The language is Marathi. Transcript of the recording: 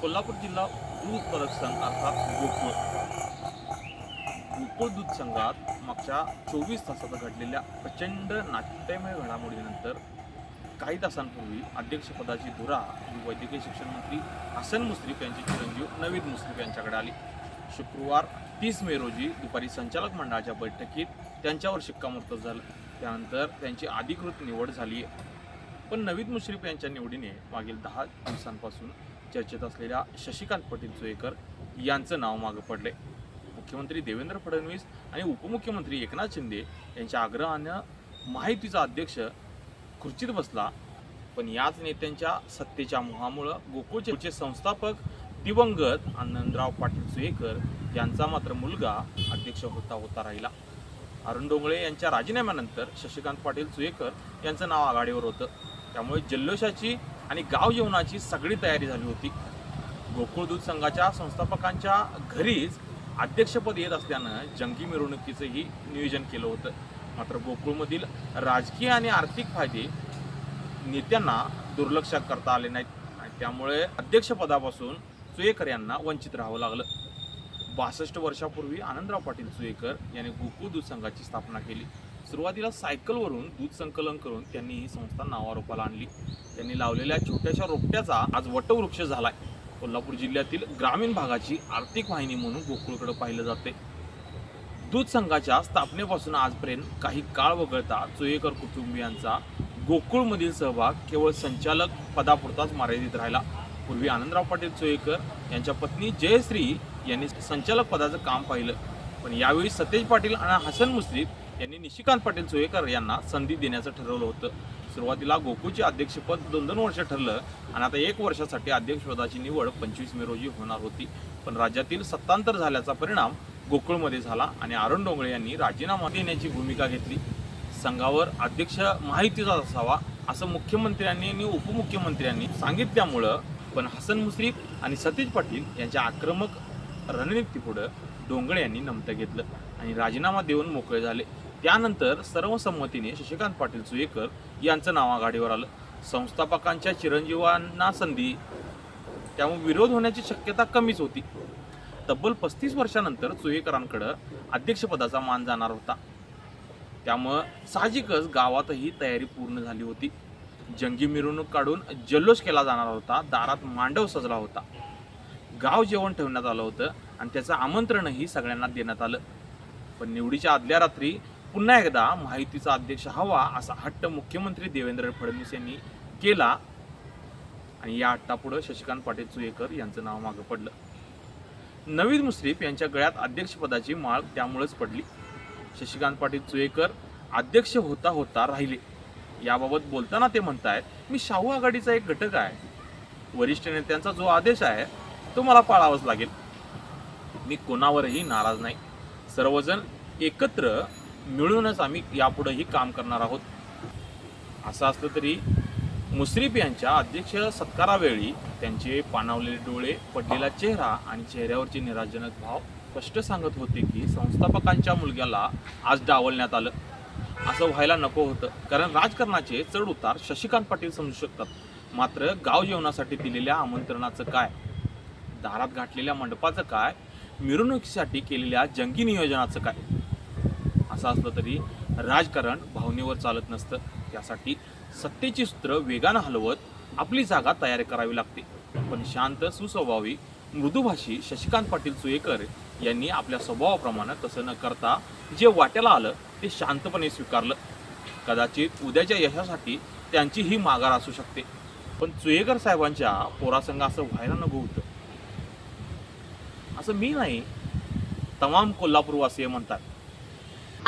कोल्हापूर जिल्हा दूध उत्पादक संघ अर्थात गोकुळ गोकुळ दूध संघात मागच्या चोवीस तासात घडलेल्या प्रचंड नाट्यमय घडामोडीनंतर काही तासांपूर्वी अध्यक्षपदाची धुरा ही वैद्यकीय शिक्षण मंत्री हसन मुश्रीफ यांचे चिरंजीव नवीद मुश्रीफ यांच्याकडे आली. शुक्रवार तीस मे रोजी दुपारी संचालक मंडळाच्या बैठकीत त्यांच्यावर शिक्कामोर्तब झालं. त्यानंतर त्यांची अधिकृत निवड झाली आहे पण नवीद मुश्रीफ यांच्या निवडीने मागील दहा दिवसांपासून चर्चेत असलेल्या शशिकांत पाटील चोयेकर यांचं नाव मागं पडले मुख्यमंत्री देवेंद्र फडणवीस आणि उपमुख्यमंत्री एकनाथ शिंदे यांच्या आग्रहानं माहितीचा अध्यक्ष खुर्चीत बसला. पण याच नेत्यांच्या सत्तेच्या मोहामुळं गोकुळचे संस्थापक दिवंगत आनंदराव पाटील सुयेकर यांचा मात्र मुलगा अध्यक्ष होता होता राहिला. अरुण डोंगळे यांच्या राजीनाम्यानंतर शशिकांत पाटील सुयेकर यांचं नाव आघाडीवर होतं. त्यामुळे जल्लोषाची आणि गाव जेवणाची सगळी तयारी झाली होती. गोकुळ दूध संघाच्या संस्थापकांच्या घरीच अध्यक्षपद येत असल्यानं जंगी मिरवणुकीचंही नियोजन केलं होतं. मात्र गोकुळमधील राजकीय आणि आर्थिक फायदे नेत्यांना दुर्लक्ष करता आले नाहीत आणि त्यामुळे अध्यक्षपदापासून सुयेकर यांना वंचित राहावं लागलं. बासष्ट वर्षापूर्वी आनंदराव पाटील सुयेकर यांनी गोकुळ दूध संघाची स्थापना केली. सुरुवातीला सायकलवरून दूध संकलन करून त्यांनी ही संस्था नावारोपाला आणली. त्यांनी लावलेल्या छोट्याशा रोपट्याचा आज वटवृक्ष झालाय. कोल्हापूर जिल्ह्यातील ग्रामीण भागाची आर्थिक वाहिनी म्हणून गोकुळकडे पाहिलं जाते. दूध संघाच्या स्थापनेपासून आजपर्यंत काही काळ वगळता चोयेकर कुटुंबियांचा गोकुळमधील सहभाग केवळ संचालक पदापुरताच मर्यादित राहिला. पूर्वी आनंदराव पाटील चोयेकर यांच्या पत्नी जयश्री यांनी संचालक पदाचं काम पाहिलं. पण यावेळी सतेज पाटील आणि हसन मुश्रीफ यांनी निशिकांत पाटील सुयेकर यांना संधी देण्याचं ठरवलं होतं. सुरुवातीला गोकुळचे अध्यक्षपद दोन दोन वर्ष ठरलं आणि आता एक वर्षासाठी अध्यक्षपदाची निवड पंचवीस मे रोजी होणार होती. पण राज्यातील सत्तांतर झाल्याचा परिणाम गोकुळमध्ये झाला आणि अरुण डोंगळे यांनी राजीनामा देण्याची भूमिका घेतली. संघावर अध्यक्ष माहितीचा असावा असं मुख्यमंत्र्यांनी आणि उपमुख्यमंत्र्यांनी सांगितल्यामुळं पण हसन मुश्रीफ आणि सतीश पाटील यांच्या आक्रमक रणनीतीपुढं डोंगळे यांनी नमतं घेतलं आणि राजीनामा देऊन मोकळे झाले. त्यानंतर सर्वसंमतीने शशिकांत पाटील सुयेकर यांचं नाव आघाडीवर आलं. संस्थापकांच्या चिरंजीवांना संधी त्यामुळे विरोध होण्याची शक्यता कमीच होती. तब्बल पस्तीस वर्षानंतर चुयेकरांकडं अध्यक्षपदाचा मान जाणार होता. त्यामुळं साहजिकच गावातही तयारी पूर्ण झाली होती. जंगी मिरवणूक काढून जल्लोष केला जाणार होता. दारात मांडव सजला होता. गाव जेवण ठेवण्यात आलं होतं आणि त्याचं आमंत्रणही सगळ्यांना देण्यात आलं. पण निवडीच्या आदल्या रात्री पुन्हा एकदा माहितीचा अध्यक्ष हवा असा हट्ट मुख्यमंत्री देवेंद्र फडणवीस यांनी केला. आणि या हट्टापुढं शशिकांत पाटील चुयेकर यांचं नाव मागं पडलं. नवीद मुश्रीफ यांच्या गळ्यात अध्यक्षपदाची माळ त्यामुळेच पडली. शशिकांत पाटील चुयेकर अध्यक्ष होता होता राहिले. याबाबत बोलताना ते म्हणतायत मी शाहू आघाडीचा एक घटक आहे. वरिष्ठ नेत्यांचा जो आदेश आहे तो मला पाळावाच लागेल. मी कोणावरही नाराज नाही. सर्वजण एकत्र मिळूनच आम्ही यापुढेही काम करणार आहोत. असं असलं तरी मुश्रीफ यांच्या अध्यक्ष सत्कारावेळी त्यांचे पाणावलेले डोळे पडलेला चेहरा आणि चेहऱ्यावरचे निराजनक भाव स्पष्ट सांगत होते की संस्थापकांच्या मुलग्याला आज डावलण्यात आलं. असं व्हायला नको होतं कारण राजकारणाचे चढ उतार शशिकांत पाटील समजू शकतात. मात्र गाव जेवणासाठी दिलेल्या आमंत्रणाचं काय? दारात घातलेल्या मंडपाचं काय? मिरवणुकीसाठी केलेल्या जंगी नियोजनाचं काय? असं असलं तरी राजकारण भावनेवर चालत नसतं. त्यासाठी सत्तेची सूत्र वेगानं हलवत आपली जागा तयार करावी लागते. पण शांत सुस्वभावी मृदुभाषी शशिकांत पाटील सुयेकर यांनी आपल्या स्वभावाप्रमाणे तसं न करता जे वाट्याला आलं ते शांतपणे स्वीकारलं. कदाचित उद्याच्या यशासाठी त्यांची ही माघार असू शकते. पण चुयेकर साहेबांच्या पोरासंघ असं व्हायला नको होतं. असं मी नाही तमाम कोल्हापूरवासीय म्हणतात.